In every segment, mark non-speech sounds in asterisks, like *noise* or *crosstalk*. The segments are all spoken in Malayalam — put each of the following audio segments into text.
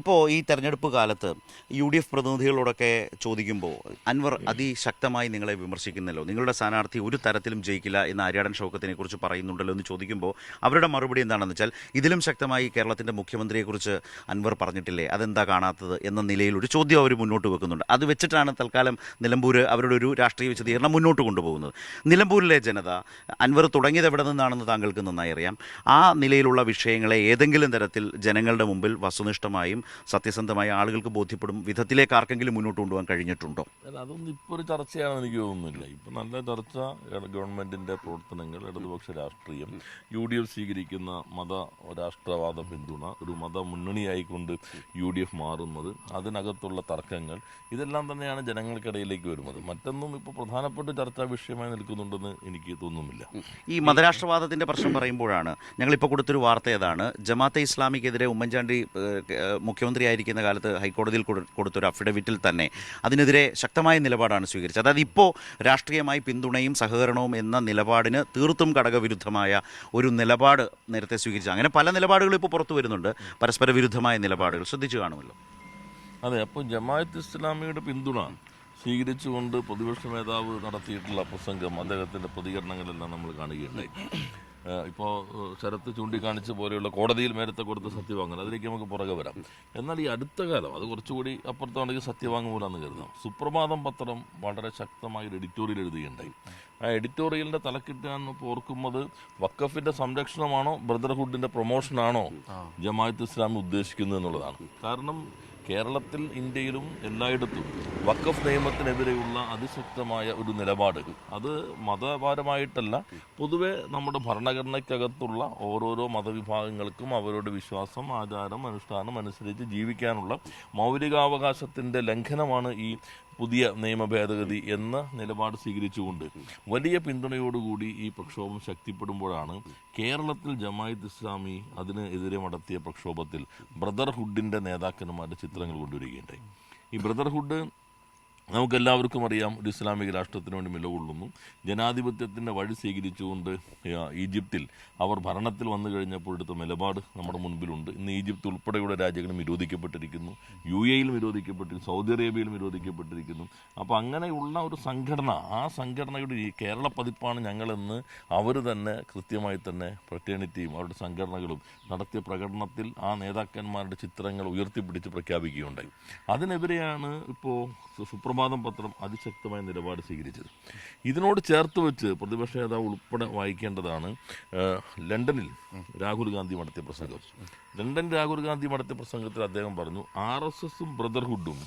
ഇപ്പോൾ ഈ തെരഞ്ഞെടുപ്പ് കാലത്ത് യു ഡി എഫ് പ്രതിനിധികളോടൊക്കെ ചോദിക്കുമ്പോൾ അൻവർ അതിശക്തമായി നിങ്ങളെ വിമർശിക്കുന്നല്ലോ. നിങ്ങളുടെ സ്ഥാനാർത്ഥി ഒരു തരത്തിലും ജയിക്കില്ല എന്ന് ആര്യാടൻ ഷൗക്കത്തിനെ കുറിച്ച് പറയുന്നുണ്ടല്ലോ എന്ന് ചോദിക്കുമ്പോൾ അവരുടെ മറുപടി എന്താണെന്ന് വെച്ചാൽ ഇതിലും ശക്തമായി കേരളത്തിന്റെ മുഖ്യമന്ത്രിയെക്കുറിച്ച് അൻവർ പറഞ്ഞിട്ടില്ലേ? അതെന്താ കാണാത്തത് എന്ന നിലയിൽ ഒരു ചോദ്യം അവർ മുന്നോട്ട് വെക്കുന്നുണ്ട്. അത് വെച്ചിട്ടാണ് തൽക്കാലം നിലമ്പൂർ അവരുടെ ഒരു രാഷ്ട്രീയ വിശദീകരണം മുന്നോട്ട് കൊണ്ടുപോകുന്നത്. നിലമ്പൂരിലെ ജനത അൻവർ തുടങ്ങിയത് എവിടെ നിന്നാണെന്ന് താങ്കൾക്ക് നന്നായി അറിയാം. ആ നിലയിലുള്ള വിഷയങ്ങളെ ഏതെങ്കിലും തരത്തിൽ ജനങ്ങളുടെ മുമ്പിൽ വസ്തുനിഷ്ഠമായും സത്യസന്ധമായി ആളുകൾക്ക് ബോധ്യപ്പെടും വിധത്തിലേക്ക് ആർക്കെങ്കിലും മുന്നോട്ട് കൊണ്ടുപോകാൻ കഴിഞ്ഞിട്ടുണ്ടോ? അതൊന്നും ഇപ്പോൾ ഒരു ചർച്ചയാണെന്ന് എനിക്ക് തോന്നുന്നില്ല. ഇപ്പം നല്ല ചർച്ച ഗവൺമെന്റിന്റെ പ്രവർത്തനങ്ങൾ ഇടതുപക്ഷ രാഷ്ട്രീയം യു ഡി എഫ് സ്വീകരിക്കുന്ന മത രാഷ്ട്രവാദ പിന്തുണ ഒരു മത മുന്നണിയായിക്കൊണ്ട് യു ഡി എഫ് മാറുന്നത് അതിനകത്തുള്ള തർക്കങ്ങൾ ഇതെല്ലാം തന്നെയാണ് ജനങ്ങൾക്കിടയിലേക്ക് വരുന്നത്. മറ്റൊന്നും ഇപ്പോൾ പ്രധാനപ്പെട്ട ചർച്ചാ വിഷയമായി നിൽക്കുന്നുണ്ടെന്ന് എനിക്ക് തോന്നുന്നില്ല. ഈ മതരാഷ്ട്രവാദത്തിന്റെ പ്രശ്നം പറയുമ്പോഴാണ് ഞങ്ങളിപ്പോൾ കൊടുത്തൊരു വാർത്ത ഏതാണ്? ജമാഅത്തെ ഇസ്ലാമിക്കെതിരെ ഉമ്മൻചാണ്ടി ഏഹ്, മുഖ്യമന്ത്രിയായിരിക്കുന്ന കാലത്ത് ഹൈക്കോടതിയിൽ കൊടു- കൊടുത്തൊരു അഫിഡവിറ്റിൽ തന്നെ അതിനെതിരെ ശക്തമായ നിലപാടാണ് സ്വീകരിച്ചത്. അതായത് ഇപ്പോൾ രാഷ്ട്രീയമായി പിന്തുണയും സഹകരണവും എന്ന നിലപാടിന് തീർത്തും ഘടകവിരുദ്ധമായ ഒരു നിലപാട് നേരത്തെ സ്വീകരിച്ചു അങ്ങനെ പല നിലപാടുകളും ഇപ്പോൾ പുറത്തു വരുന്നുണ്ട്. പരസ്പര വിരുദ്ധമായ നിലപാടുകൾ ശ്രദ്ധിച്ചു കാണുമല്ലോ. അതെ അപ്പോൾ ജമാഅത്ത് ഇസ്ലാമിയുടെ പിന്തുണ സ്വീകരിച്ചുകൊണ്ട് പ്രതിപക്ഷ നേതാവ് നടത്തിയിട്ടുള്ള പ്രസംഗം അദ്ദേഹത്തിന്റെ പ്രതികരണങ്ങളെല്ലാം നമ്മൾ കാണുകയുണ്ടായി. ഏഹ് ഇപ്പോ ഏഹ് ശരത്ത് ചൂണ്ടിക്കാണിച്ച പോലെയുള്ള കോടതിയിൽ നേരത്തെ കൊടുത്ത സത്യവാങ്മൂലം അതിലേക്ക് നമുക്ക് പുറകെ വരാം. എന്നാൽ ഈ അടുത്ത കാലം അത് കുറച്ചുകൂടി അപ്പുറത്താണെങ്കിൽ സത്യവാങ്മൂലം കരുതാം. സുപ്രഭാതം പത്രം വളരെ ശക്തമായ ഒരു എഡിറ്റോറിയൽ എഴുതുകയുണ്ടായി. ആ എഡിറ്റോറിയലിന്റെ തലക്കിട്ടാന്ന് ഓർക്കുമ്പോൾ ഓർക്കുന്നത് വക്കഫിന്റെ സംരക്ഷണമാണോ ബ്രദർഹുഡിന്റെ പ്രൊമോഷനാണോ ജമാഅത്ത് ഇസ്ലാമി ഉദ്ദേശിക്കുന്നത് എന്നുള്ളതാണ്. കാരണം കേരളത്തിൽ ഇന്ത്യയിലും എല്ലായിടത്തും വക്കഫ് നിയമത്തിനെതിരെയുള്ള അതിശക്തമായ ഒരു നിലപാട് അത് മതപരമായിട്ടല്ല പൊതുവെ നമ്മുടെ ഭരണഘടനയ്ക്കകത്തുള്ള ഓരോരോ മതവിഭാഗങ്ങൾക്കും അവരുടെ വിശ്വാസം ആചാരം അനുഷ്ഠാനം അനുസരിച്ച് ജീവിക്കാനുള്ള മൗലികാവകാശത്തിന്റെ ലംഘനമാണ് ഈ പുതിയ നിയമ ഭേദഗതി എന്ന നിലപാട് സ്വീകരിച്ചുകൊണ്ട് വലിയ പിന്തുണയോടുകൂടി ഈ പ്രക്ഷോഭം ശക്തിപ്പെടുമ്പോഴാണ് കേരളത്തിൽ ജമായത്ത് ഇസ്ലാമി അതിനെതിരെ നടത്തിയ പ്രക്ഷോഭത്തിൽ ബ്രദർഹുഡിന്റെ നേതാക്കന്മാരുടെ ചിത്രങ്ങൾ കൊണ്ടുവരികയുണ്ടായി. ഈ ബ്രദർഹുഡ് നമുക്കെല്ലാവർക്കും അറിയാം ഒരു ഇസ്ലാമിക രാഷ്ട്രത്തിന് വേണ്ടി നിലകൊള്ളുന്നു. ജനാധിപത്യത്തിന്റെ വഴി സ്വീകരിച്ചുകൊണ്ട് ഈജിപ്തിൽ അവർ ഭരണത്തിൽ വന്നു കഴിഞ്ഞപ്പോൾ എടുത്ത നിലപാട് നമ്മുടെ മുൻപിലുണ്ട്. ഇന്ന് ഈജിപ്ത് ഉൾപ്പെടെയുള്ള രാജ്യങ്ങളും നിരോധിക്കപ്പെട്ടിരിക്കുന്നു യു എയിലും നിരോധിക്കപ്പെട്ടിരിക്കുന്നു സൗദി അറേബ്യയിൽ നിരോധിക്കപ്പെട്ടിരിക്കുന്നു അപ്പോൾ അങ്ങനെയുള്ള ഒരു സംഘടന ആ സംഘടനയുടെ ഈ കേരള പതിപ്പാണ് ഞങ്ങളെന്ന് അവർ തന്നെ കൃത്യമായി തന്നെ ഫ്രറ്റേണിറ്റിയും അവരുടെ സംഘടനകളും നടത്തിയ പ്രകടനത്തിൽ ആ നേതാക്കന്മാരുടെ ചിത്രങ്ങൾ ഉയർത്തിപ്പിടിച്ച് പ്രഖ്യാപിക്കുകയുണ്ടായി. അതിനെതിരെയാണ് ഇപ്പോൾ സുപ്രഭാതം പത്രം അതിശക്തമായ നിലപാട് സ്വീകരിച്ചത്. ഇതിനോട് ചേർത്ത് വെച്ച് പ്രതിപക്ഷ നേതാവ് ഉൾപ്പെടെ വായിക്കേണ്ടതാണ് ലണ്ടനിൽ രാഹുൽ ഗാന്ധി നടത്തിയ പ്രസംഗം. ലണ്ടൻ രാഹുൽ ഗാന്ധി നടത്തിയ പ്രസംഗത്തിൽ അദ്ദേഹം പറഞ്ഞു ആർ എസ് എസും ബ്രദർഹുഡും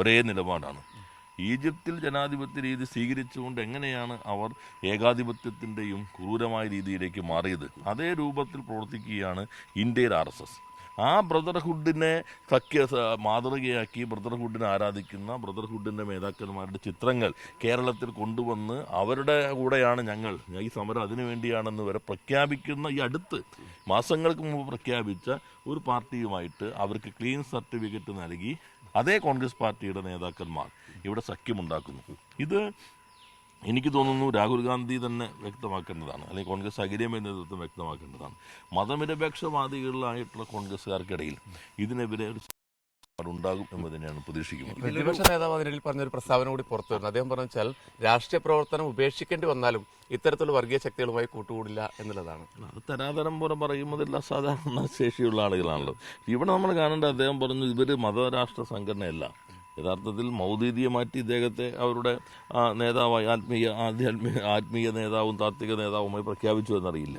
ഒരേ നിലപാടാണ്. ഈജിപ്തിൽ ജനാധിപത്യ രീതി സ്വീകരിച്ചുകൊണ്ട് എങ്ങനെയാണ് അവർ ഏകാധിപത്യത്തിന്റെയും ക്രൂരമായ രീതിയിലേക്ക് മാറിയത്? അതേ രൂപത്തിൽ പ്രവർത്തിക്കുകയാണ് ഇന്ത്യയിൽ ആർ ആ ബ്രദർഹുഡിനെ സഖ്യ മാതൃകയാക്കി ബ്രദർഹുഡിനെ ആരാധിക്കുന്ന ബ്രദർഹുഡിന്റെ നേതാക്കന്മാരുടെ ചിത്രങ്ങൾ കേരളത്തിൽ കൊണ്ടുവന്ന് അവരുടെ കൂടെയാണ് ഞങ്ങൾ. ഈ സമരം അതിനു വേണ്ടിയാണെന്ന് വരെ പ്രഖ്യാപിക്കുന്ന ഈ അടുത്ത് മാസങ്ങൾക്ക് മുമ്പ് പ്രഖ്യാപിച്ച ഒരു പാർട്ടിയുമായിട്ട് അവർക്ക് ക്ലീൻ സർട്ടിഫിക്കറ്റ് നൽകി അതേ കോൺഗ്രസ് പാർട്ടിയുടെ നേതാക്കന്മാർ ഇവിടെ സഖ്യമുണ്ടാക്കുന്നു. ഇത് എനിക്ക് തോന്നുന്നു രാഹുൽ ഗാന്ധി തന്നെ വ്യക്തമാക്കേണ്ടതാണ് അല്ലെങ്കിൽ കോൺഗ്രസ് അഖിലേന്ത്യാ നേതൃത്വം വ്യക്തമാക്കേണ്ടതാണ്. മതനിരപേക്ഷവാദികളായിട്ടുള്ള കോൺഗ്രസ്സുകാർക്കിടയിൽ ഇതിനെതിരെ ഒരു ഉണ്ടാകും എന്ന് തന്നെയാണ് പ്രതീക്ഷിക്കുന്നത്. പ്രതിപക്ഷ നേതാവ് അതിനിടയിൽ പറഞ്ഞൊരു പ്രസ്താവന കൂടി പുറത്തു വരുന്നു. അദ്ദേഹം പറഞ്ഞു വെച്ചാൽ രാഷ്ട്രീയ പ്രവർത്തനം ഉപേക്ഷിക്കേണ്ടി വന്നാലും ഇത്തരത്തിലുള്ള വർഗീയ ശക്തികളുമായി കൂട്ടുകൂടില്ല എന്നുള്ളതാണ്. അത് തരാതരം പോലെ പറയുന്നതിൽ സാധാരണ *laughs* ശേഷിയുള്ള ആളുകളാണല്ലോ. ഇവിടെ നമ്മൾ കാണേണ്ട അദ്ദേഹം പറഞ്ഞു ഇവർ മതരാഷ്ട്ര സംഘടനയല്ല. യഥാർത്ഥത്തിൽ മൗദീദിയെ മാറ്റി ഇദ്ദേഹത്തെ അവരുടെ നേതാവായി ആത്മീയ ആധ്യാത്മിക ആത്മീയ നേതാവും താത്വിക നേതാവുമായി പ്രഖ്യാപിച്ചു എന്നറിയില്ല.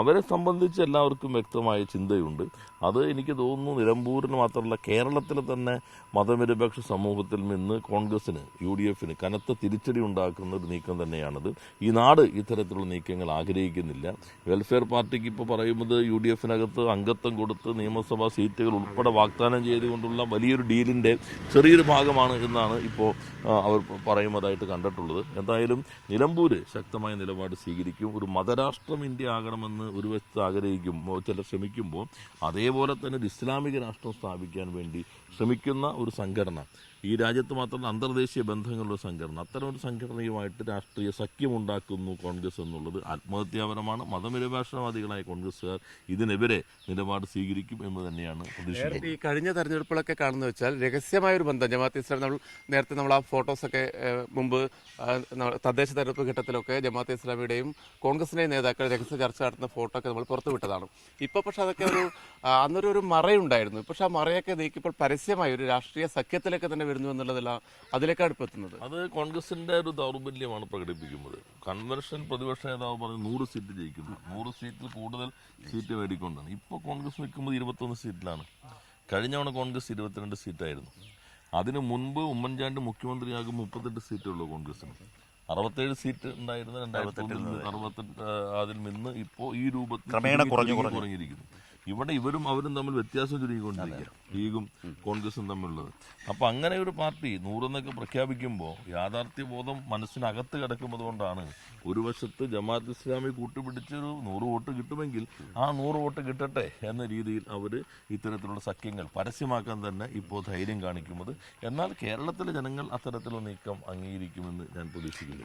അവരെ സംബന്ധിച്ച് എല്ലാവർക്കും വ്യക്തമായ ചിന്തയുണ്ട്. അത് എനിക്ക് തോന്നുന്നു നിലമ്പൂരിന് മാത്രമല്ല കേരളത്തിലെ തന്നെ മതനിരപേക്ഷ സമൂഹത്തിൽ നിന്ന് കോൺഗ്രസിന് യു ഡി എഫിന് കനത്ത തിരിച്ചടി ഉണ്ടാക്കുന്ന ഒരു നീക്കം തന്നെയാണത്. ഈ നാട് ഇത്തരത്തിലുള്ള നീക്കങ്ങൾ ആഗ്രഹിക്കുന്നില്ല. വെൽഫെയർ പാർട്ടിക്ക് ഇപ്പോൾ പറയുന്നത് യു ഡി എഫിനകത്ത് അംഗത്വം കൊടുത്ത് നിയമസഭാ സീറ്റുകൾ ഉൾപ്പെടെ വാഗ്ദാനം ചെയ്തുകൊണ്ടുള്ള വലിയൊരു ഡീലിന്റെ ചെറിയൊരു ഭാഗമാണ് എന്നാണ് ഇപ്പോൾ അവർ പറയുന്നതായിട്ട് കണ്ടിട്ടുള്ളത്. എന്തായാലും നിലമ്പൂര് ശക്തമായ നിലപാട് സ്വീകരിക്കും. ഒരു മതരാഷ്ട്രം ഇന്ത്യ ആകണമെന്ന് ഒരു വശത്ത് ആഗ്രഹിക്കുമ്പോൾ ചിലർ ശ്രമിക്കുമ്പോൾ അതേപോലെ തന്നെ ഒരു ഇസ്ലാമിക രാഷ്ട്രം സ്ഥാപിക്കാൻ വേണ്ടി ശ്രമിക്കുന്ന ഒരു സംഘടന ഈ രാജ്യത്ത് മാത്രമല്ല അന്തർദേശീയ ബന്ധങ്ങളുടെ സംഘടന. അത്തരം ഒരു സംഘടനയുമായിട്ട് രാഷ്ട്രീയ സഖ്യമുണ്ടാക്കുന്നു കോൺഗ്രസ് എന്നുള്ളത് ആത്മഹത്യാപരമാണ്. മതനിരപേക്ഷവാദികളായ കോൺഗ്രസ്സുകാർ ഇതിനെതിരെ നിലപാട് സ്വീകരിക്കും എന്ന് തന്നെയാണ് പ്രതീക്ഷിക്കുന്നത്. ഈ കഴിഞ്ഞ തെരഞ്ഞെടുപ്പുകളൊക്കെ കാണുന്നത് വെച്ചാൽ രഹസ്യമായ ഒരു ബന്ധം ജമാഅത്ത് ഇസ്ലാം നമ്മൾ നേരത്തെ നമ്മൾ ആ ഫോട്ടോസൊക്കെ മുമ്പ് തദ്ദേശ തെരഞ്ഞെടുപ്പ് ഘട്ടത്തിലൊക്കെ ജമാഅത്ത് ഇസ്ലാമിയുടെയും കോൺഗ്രസിന്റെയും നേതാക്കൾ രഹസ്യ ചർച്ച നടത്തുന്ന ഫോട്ടോ ഒക്കെ നമ്മൾ പുറത്തുവിട്ടതാണ്. വിട്ടതാണ് പക്ഷേ പക്ഷെ അതൊക്കെ ഒരു അന്നൊരു ഒരു മറയുണ്ടായിരുന്നു. പക്ഷേ ആ മറയൊക്കെ നീക്കിയപ്പോൾ പരസ്യമായി ഒരു രാഷ്ട്രീയ സഖ്യത്തിലൊക്കെ തന്നെ വരുന്നു എന്നുള്ളതല്ല അതിലേക്കാണ് ഇപ്പോൾ എത്തുന്നത്. അത് കോൺഗ്രസിന്റെ ഒരു ദൗർബല്യമാണ് പ്രകടിപ്പിക്കുന്നത്. കൺവെൻഷൻ പ്രതിപക്ഷ നേതാവ് പറഞ്ഞ് നൂറ് സീറ്റ് ജയിക്കുന്നു. നൂറ് സീറ്റിൽ കൂടുതൽ സീറ്റ് മേടിക്കൊണ്ടാണ്. ഇപ്പോൾ കോൺഗ്രസ് നിൽക്കുന്നത് ഇരുപത്തൊന്ന് സീറ്റിലാണ്. കഴിഞ്ഞ തവണ കോൺഗ്രസ് ഇരുപത്തിരണ്ട് സീറ്റായിരുന്നു. അതിനു മുൻപ് ഉമ്മൻചാണ്ടി മുഖ്യമന്ത്രിയാകും മുപ്പത്തെട്ട് സീറ്റുള്ളൂ കോൺഗ്രസിന്. അറുപത്തേഴ് സീറ്റ് ഉണ്ടായിരുന്ന രണ്ടായിരത്തി അറുപത്തെട്ട് അതിൽ നിന്ന് ഇപ്പോൾ ഈ രൂപത്തിൽ ക്രമേണ കുറഞ്ഞു. കുറഞ്ഞിരിക്കുന്നു. ഇവിടെ ഇവരും അവരും തമ്മിൽ വ്യത്യാസം ചുരുങ്ങിക്കൊണ്ടിരിക്കുക ലീഗും കോൺഗ്രസും തമ്മിലുള്ളത്. അപ്പൊ അങ്ങനെ ഒരു പാർട്ടി നൂറെന്നൊക്കെ പ്രഖ്യാപിക്കുമ്പോൾ യാഥാർത്ഥ്യ ബോധം മനസ്സിനകത്ത് കിടക്കുന്നത് കൊണ്ടാണ് ഒരു വശത്ത് ജമാഅത്ത് ഇസ്ലാമി കൂട്ടുപിടിച്ചൊരു നൂറ് വോട്ട് കിട്ടുമെങ്കിൽ ആ നൂറ് വോട്ട് കിട്ടട്ടെ എന്ന രീതിയിൽ അവർ ഇത്തരത്തിലുള്ള സഖ്യങ്ങൾ പരസ്യമാക്കാൻ തന്നെ ഇപ്പോൾ ധൈര്യം കാണിക്കുന്നത്. എന്നാൽ കേരളത്തിലെ ജനങ്ങൾ അത്തരത്തിലുള്ള നീക്കം അംഗീകരിക്കുമെന്ന് ഞാൻ പ്രതീക്ഷിക്കുന്നു.